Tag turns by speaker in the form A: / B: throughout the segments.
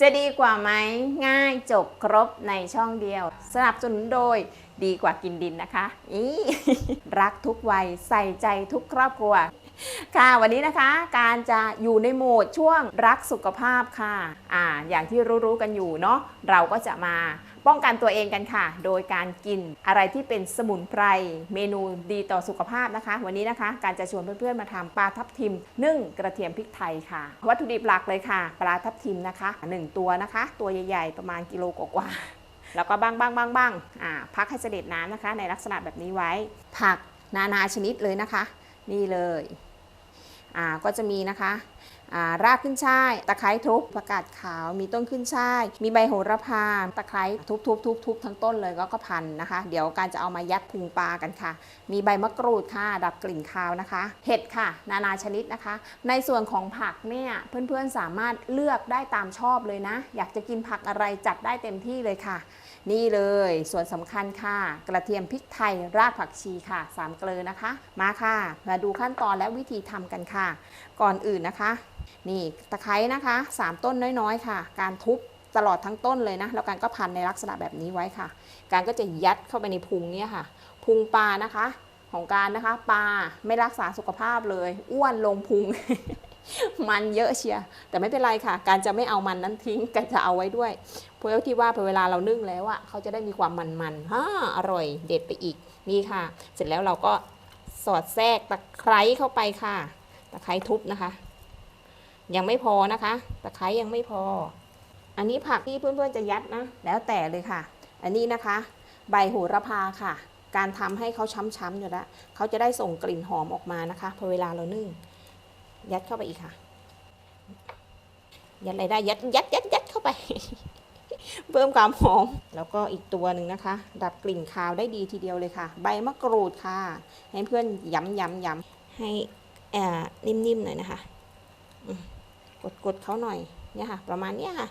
A: จะดีกว่าไหมง่ายจบครบในช่องเดียว สนับสนุนโดยดีกว่ากินดินนะคะอีรักทุกวัยใส่ใจทุกครอบครัว ค่ะวันนี้นะคะ การจะอยู่ในโหมดช่วงรักสุขภาพค่ะ อ่า อย่างที่รู้ๆกันอยู่เนาะเราก็จะมา ป้องกันตัวเองกันค่ะ โดยการกินอะไรที่เป็นสมุนไพร เมนูดีต่อสุขภาพนะคะ วันนี้นะคะ การจะชวนเพื่อนๆมาทำปลาทับทิมนึ่งกระเทียมพริกไทยค่ะ วัตถุดิบหลักเลยค่ะ ปลาทับทิมนะคะหนึ่งตัวนะคะ ตัวใหญ่ ๆ ประมาณกิโลกว่าแล้วก็บ้างบ้างบ้างบ้างอ่าพักให้เสด็จน้ำนะคะ ในลักษณะแบบนี้ไว้ ผักนานาชนิดเลยนะคะ นี่เลยอ่าก็จะมีนะคะ รากขึ้นช่าย ตะไคร้ทุบประกาศขาว มีต้นขึ้นช่าย มีใบโหระพา ตะไคร้ทุบทุบทุบทุบทั้งต้นเลยก็ก็พันนะคะ เดี๋ยวการจะเอามายัดพุงปลากันค่ะ มีใบมะกรูดค่ะ ดับกลิ่นคาวนะคะ เห็ดค่ะ นานาชนิดนะคะ ในส่วนของผักเนี่ยเพื่อนๆสามารถเลือกได้ตามชอบเลยนะ อยากจะกินผักอะไรจัดได้เต็มที่เลยค่ะ นี่เลยส่วนสำคัญค่ะ กระเทียมพริกไทยรากผักชีค่ะสามเกลือนะคะ มาค่ะ มาดูขั้นตอนและวิธีทำกันค่ะ ก่อนอื่นนะคะ นี่ตะไคร้นะคะ 3 ต้นน้อยๆ ค่ะ การทุบตลอดทั้งต้นเลยนะ แล้วการก็พันในลักษณะแบบนี้ไว้ค่ะ การก็จะยัดเข้าไปในพุงเนี่ยค่ะ พุงปลานะคะ ของการนะคะปลาไม่รักษาสุขภาพเลย อ้วนลงพุง มันเยอะเชียแต่ไม่เป็นไรค่ะ การจะไม่เอามันนั้นทิ้งการจะเอาไว้ด้วย เพราะที่ว่าพอเวลาเรานึ่งแล้วอะเขาจะได้มีความมันๆฮ่าอร่อยเด็ดไปอีกนี่ค่ะ เสร็จแล้วเราก็สอดแทรกตะไคร้เข้าไปค่ะ ตะไคร้ทุบนะคะ ยังไม่พอนะคะ ตะไคร้ยังไม่พอ อันนี้ผักที่เพื่อนๆจะยัดนะ แล้วแต่เลยค่ะ อันนี้นะคะ ใบโหระพาค่ะ การทำให้เขาช้ำๆอยู่แล้วเขาจะได้ส่งกลิ่นหอมออกมานะคะพอเวลาเรานึ่ง ยัดเข้าไปอีกค่ะ ยัดอะไรได้ยัดยัดยัดยัดเข้าไป เพิ่มความหอม แล้วก็อีกตัวหนึ่งนะคะ ดับกลิ่นคาวได้ดีทีเดียวเลยค่ะ ใบมะกรูดค่ะ ให้เพื่อนย้ำย้ำย้ำให้อ่านิ่มๆหน่อยนะคะ กดเขาหน่อยเนี่ยค่ะ ประมาณเนี้ยค่ะ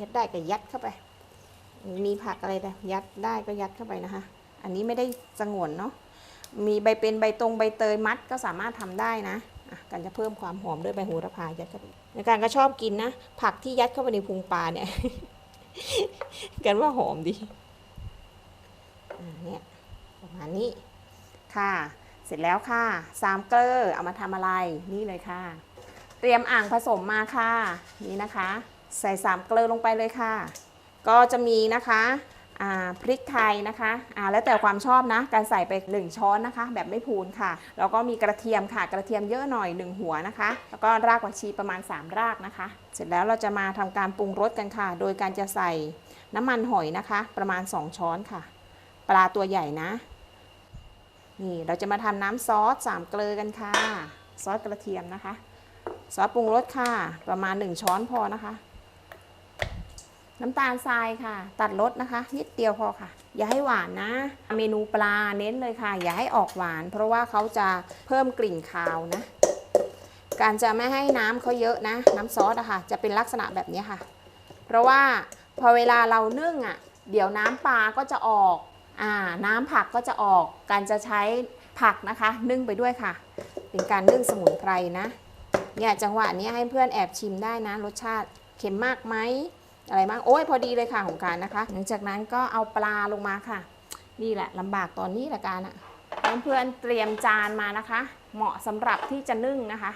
A: ยัดได้ก็ยัดเข้าไป มีผักอะไรนะยัดได้ก็ยัดเข้าไปนะคะ อันนี้ไม่ได้สงวนเนาะมีใบเป็นใบตรงใบเตยมัดก็สามารถทำได้นะการจะเพิ่มความหอมด้วยใบโหระพายัดเข้าไปในการก็ชอบกินนะ ผักที่ยัดเข้าไปในพุงปลาเนี่ย กันว่าหอมดีอะเนี่ยประมาณนี้ค่ะ เสร็จแล้วค่ะ สามเกลอเอามาทำอะไรนี่เลยค่ะ เตรียมอ่างผสมมาค่ะ นี่นะคะ ใส่สามเกลือลงไปเลยค่ะ ก็จะมีนะคะพริกไทยนะคะอ่าแล้วแต่ความชอบนะ การใส่ไป 1 ช้อนนะคะ แบบไม่พูนค่ะ แล้วก็มีกระเทียมค่ะ กระเทียมเยอะหน่อย 1 หัวนะคะ แล้วก็รากผักชีประมาณ 3 รากนะคะ เสร็จแล้วเราจะมาทำการปรุงรสกันค่ะ โดยการจะใส่น้ำมันหอยนะคะ ประมาณ 2 ช้อนค่ะ ปลาตัวใหญ่นะ นี่เราจะมาทำน้ำซอสสามเกลือกันค่ะ ซอสกระเทียมนะคะ ซอสปรุงรสค่ะ ประมาณ 1 ช้อนพอนะคะ น้ำตาลทรายค่ะ ตัดรสนะคะ นิดเดียวพอค่ะ อย่าให้หวานนะ เมนูปลาเน้นเลยค่ะ อย่าให้ออกหวาน เพราะว่าเขาจะเพิ่มกลิ่นคาวนะ การจะไม่ให้น้ำเขาเยอะนะ น้ำซอสอะค่ะ จะเป็นลักษณะแบบนี้ค่ะ เพราะว่าพอเวลาเรานึ่งอะเดี๋ยวน้ำปลาก็จะออกอ่าน้ำผักก็จะออก การจะใช้ผักนะคะ นึ่งไปด้วยค่ะ เป็นการนึ่งสมุนไพรนะ เนี่ยจังหวะนี้ให้เพื่อนแอบชิมได้นะ รสชาติเค็มมากไหมอะไรบ้างโอ้ยพอดีเลยค่ะของการนะคะ หลังจากนั้นก็เอาปลาลงมาค่ะ นี่แหละลำบากตอนนี้แหละการอะเพื่อนเตรียมจานมานะคะ เหมาะสำหรับที่จะนึ่งนะคะ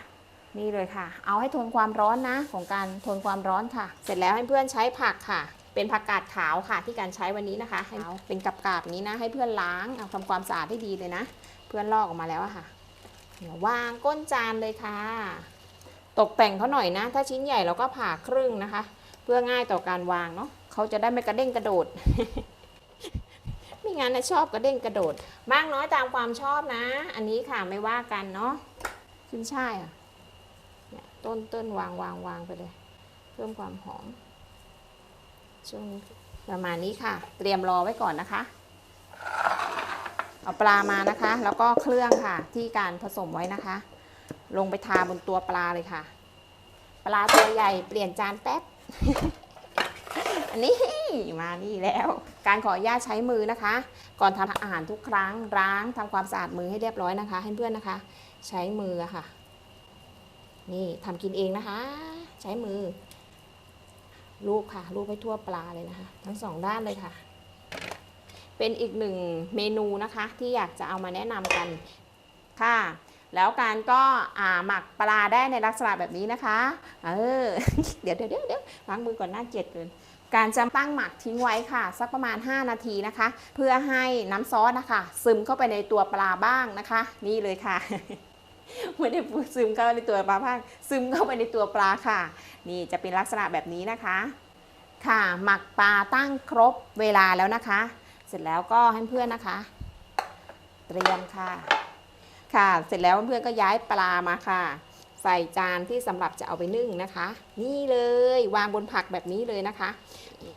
A: นี่เลยค่ะ เอาให้ทนความร้อนนะ ของการทนความร้อนค่ะ เสร็จแล้วให้เพื่อนใช้ผักค่ะ เป็นผักกาดขาวค่ะ ที่การใช้วันนี้นะคะให้เป็นกับกาบนี้นะ ให้เพื่อนล้างเอาทำความสะอาดให้ดีเลยนะ เพื่อนลอกออกมาแล้วอะค่ะวางก้นจานเลยค่ะ ตกแต่งเขาหน่อยนะ ถ้าชิ้นใหญ่เราก็ผ่าครึ่งนะคะ เพื่อง่ายต่อการวางเนาะเขาจะได้ไม่กระเด้งกระโดดไม่งั้นนะชอบกระเด้งกระโดดมากน้อยตามความชอบนะ อันนี้ค่ะไม่ว่ากันเนาะขึ้นช่ายอะต้นต้นวางวางวางไปเลย เพิ่มความหอมช่วงประมาณนี้ค่ะ เตรียมรอไว้ก่อนนะคะ เอาปลามานะคะ แล้วก็เครื่องค่ะที่การผสมไว้นะคะ ลงไปทาบนตัวปลาเลยค่ะ ปลาตัวใหญ่เปลี่ยนจานแป๊บ อันนี้มานี่แล้ว การขออนุญาตใช้มือนะคะ ก่อนทำอาหารทุกครั้งล้างทำความสะอาดมือให้เรียบร้อยนะคะ ให้เพื่อนนะคะ ใช้มือค่ะ นี่ทำกินเองนะคะ ใช้มือลูบค่ะลูบให้ทั่วปลาเลยนะคะ ทั้งสองด้านเลยค่ะ เป็นอีกหนึ่งเมนูนะคะ ที่อยากจะเอามาแนะนำกันค่ะ แล้วการก็หมักปลาได้ในลักษณะแบบนี้นะคะ เออ เดี๋ยวเดี๋ยวเดี๋ยววางมือก่อนหน้าเจ็ดเกินการจะตั้งหมักทิ้งไว้ค่ะ สักประมาณ 5 นาทีนะคะ เพื่อให้น้ำซอสนะคะ ซึมเข้าไปในตัวปลาบ้างนะคะ นี่เลยค่ะไม่ได้ซึมเข้าในตัวปลาบ้าง ซึมเข้าไปในตัวปลาค่ะ นี่จะเป็นลักษณะแบบนี้นะคะ ค่ะหมักปลาตั้งครบเวลาแล้วนะคะ เสร็จแล้วก็ให้เพื่อนนะคะ เตรียมค่ะ ค่ะ เสร็จแล้วเพื่อนก็ย้ายปลามาค่ะ ใส่จานที่สำหรับจะเอาไปนึ่งนะคะ นี่เลยวางบนผักแบบนี้เลยนะคะ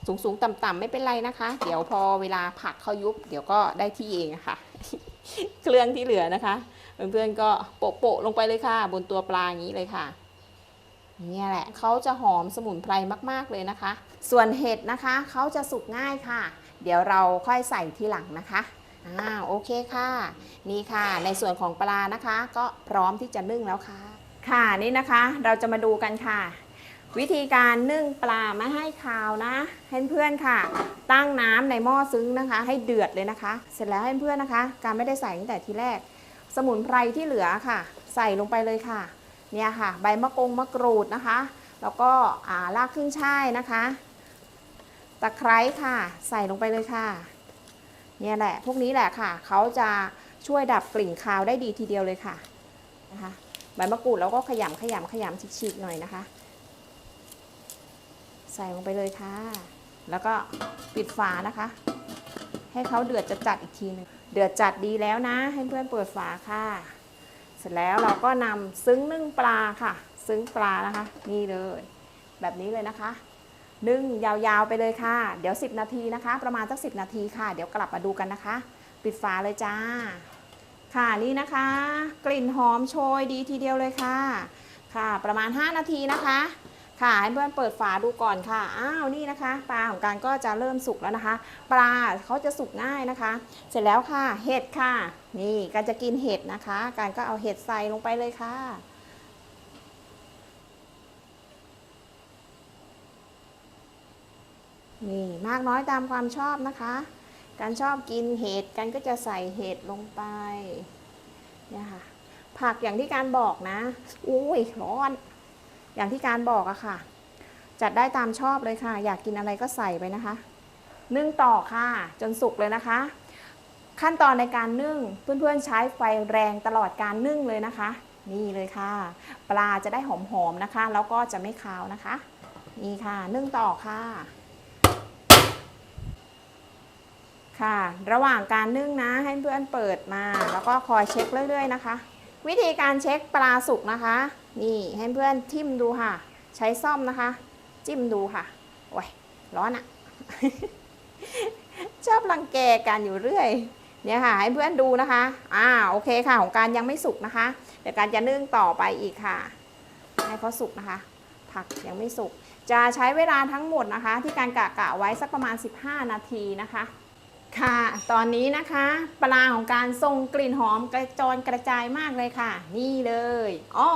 A: สูงสูงๆต่ำๆไม่เป็นไรนะคะ เดี๋ยวพอเวลาผักเขายุบ เดี๋ยวก็ได้ที่เองะค่ะ เครื่องที่เหลือนะคะ เพื่อนๆก็โปะๆลงไปเลยค่ะ บนตัวปลาอย่างนี้เลยค่ะเนี่ยแหละเขาจะหอมสมุนไพรมาก ๆ เลยนะคะ ส่วนเห็ดนะคะเขาจะสุกง่ายค่ะ เดี๋ยวเราค่อยใส่ทีหลังนะคะ อ่าโอเคค่ะ นี่ค่ะ ในส่วนของปลานะคะ ก็พร้อมที่จะนึ่งแล้วค่ะ ค่ะนี่นะคะเราจะมาดูกันค่ะ วิธีการนึ่งปลาไม่ให้คาวนะให้เพื่อนค่ะ ตั้งน้ำในหม้อซึ้งนะคะ ให้เดือดเลยนะคะ เสร็จแล้วให้เพื่อนนะคะ การไม่ได้ใส่ตั้งแต่ทีแรก สมุนไพรที่เหลือค่ะ ใส่ลงไปเลยค่ะเนี่ยค่ะ ใบมะกงมะกรูดนะคะ แล้วก็อ่ารากขึ้นช่ายนะคะตะไคร้ค่ะ ใส่ลงไปเลยค่ะ เนี่ยแหละ พวกนี้แหละค่ะ เขาจะช่วยดับกลิ่นคาวได้ดีทีเดียวเลยค่ะนะคะใบมะกรูดแล้วก็ขยำขยำขยำฉีกๆหน่อยนะคะ ใส่ลงไปเลยค่ะ แล้วก็ปิดฝานะคะ ให้เขาเดือดจะจัดอีกทีหนึงเดือดจัดดีแล้วนะ ให้เพื่อนเปิดฝาค่ะ เสร็จแล้วเราก็นำซึ้งนึ่งปลาค่ะ ซึ้งปลานะคะ นี่เลย แบบนี้เลยนะคะ นึ่งยาวๆไปเลยค่ะ เดี๋ยว 10 นาทีนะคะ ประมาณสัก 10 นาทีค่ะ เดี๋ยวกลับมาดูกันนะคะ ปิดฝาเลยจ้า ค่ะนี่นะคะ กลิ่นหอมโชยดีทีเดียวเลยค่ะ ค่ะประมาณ 5 นาทีนะคะ ค่ะให้เพื่อนเปิดฝาดูก่อนค่ะ อ้าวนี่นะคะ ปลาของการก็จะเริ่มสุกแล้วนะคะ ปลาเขาจะสุกง่ายนะคะ เสร็จแล้วค่ะ เห็ดค่ะ นี่การจะกินเห็ดนะคะ การก็เอาเห็ดใส่ลงไปเลยค่ะ นี่มากน้อยตามความชอบนะคะ การชอบกินเห็ดกันก็จะใส่เห็ดลงไปเนี่ยค่ะ ผักอย่างที่การบอกนะอุ้ยร้อน อย่างที่การบอกอะค่ะ จัดได้ตามชอบเลยค่ะ อยากกินอะไรก็ใส่ไปนะคะ นึ่งต่อค่ะ จนสุกเลยนะคะ ขั้นตอนในการนึ่งเพื่อนๆใช้ไฟแรงตลอดการนึ่งเลยนะคะ นี่เลยค่ะ ปลาจะได้หอมๆนะคะ แล้วก็จะไม่คาวนะคะ นี่ค่ะ นึ่งต่อค่ะ ค่ะ ระหว่างการนึ่งนะให้เพื่อนเปิดมา แล้วก็คอยเช็คเรื่อยๆนะคะ วิธีการเช็คปลาสุกนะคะ นี่ให้เพื่อนทิมดูค่ะ ใช้ซ่อมนะคะ จิ้มดูค่ะโอ้ยร้อนอะชอบรังแกกันอยู่เรื่อยเนี่ยค่ะ ให้เพื่อนดูนะคะ อ่าโอเคค่ะ ของการยังไม่สุกนะคะเดี๋ยวการจะนึ่งต่อไปอีกค่ะ ให้เขาสุกนะคะ ผักยังไม่สุก จะใช้เวลาทั้งหมดนะคะ ที่การกะกะไว้สักประมาณ 15 นาทีนะคะ ค่ะ ตอนนี้นะคะ ปลาของการทรงกลิ่นหอมกระจรกระจายมากเลยค่ะ นี่เลยอ้อ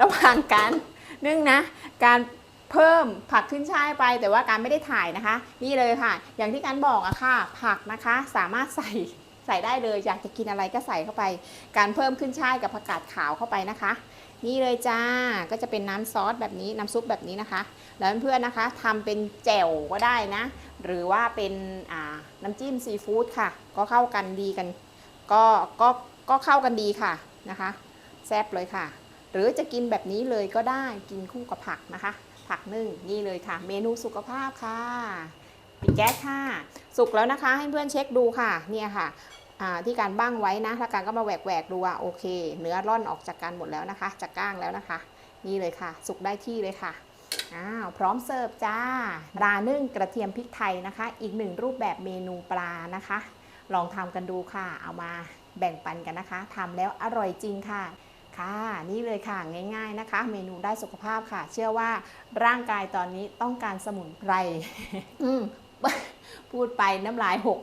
A: ระหว่างการนึ่งนะ การเพิ่มผักขึ้นช่ายไป แต่ว่าการไม่ได้ถ่ายนะคะ นี่เลยค่ะ อย่างที่การบอกอะค่ะ ผักนะคะสามารถใส่ใส่ได้เลย อยากจะกินอะไรก็ใส่เข้าไป การเพิ่มขึ้นช่ายกับผักกาดขาวเข้าไปนะคะ นี่เลยจ้า ก็จะเป็นน้ำซอสแบบนี้น้ำซุปแบบนี้นะคะ แล้วเพื่อนๆนะคะทำเป็นแจ่วก็ได้นะ หรือว่าเป็นอ่าน้ำจิ้มซีฟู้ดค่ะ ก็เข้ากันดีกัน ก็ก็ก็เข้ากันดีค่ะนะคะ แซ่บเลยค่ะ หรือจะกินแบบนี้เลยก็ได้กินคู่กับผักนะคะ ผักนึ่งนี่เลยค่ะ เมนูสุขภาพค่ะปิดแก๊สค่ะ สุกแล้วนะคะให้เพื่อนเช็คดูค่ะเนี่ยค่ะ ที่การบ้างไว้นะถ้าการก็มาแหวกแหวกๆดูว่าโอเค เนื้อร่อนออกจากกันหมดแล้วนะคะ จากก้างแล้วนะคะ นี่เลยค่ะ สุกได้ที่เลยค่ะอ้าวพร้อมเสิร์ฟจ้าปลานึ่งกระเทียมพริกไทยนะคะ อีกหนึ่งรูปแบบเมนูปลานะคะ ลองทำกันดูค่ะ เอามาแบ่งปันกันนะคะทำแล้วอร่อยจริงค่ะค่ะ นี่เลยค่ะง่าย ๆนะคะ เมนูได้สุขภาพค่ะ เชื่อว่าร่างกายตอนนี้ต้องการสมุนไพรอืมพูดไปน้ำลายหก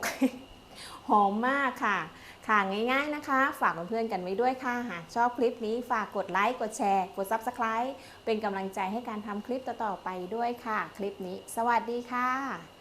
A: หอมมากค่ะ ค่ะง่ายๆนะคะ ฝากเพื่อนๆกันไว้ด้วยค่ะหากชอบคลิปนี้ฝากกดไลค์กดแชร์ กด Subscribe เป็นกำลังใจให้การทำคลิปต่อๆไปด้วยค่ะ คลิปนี้ สวัสดีค่ะ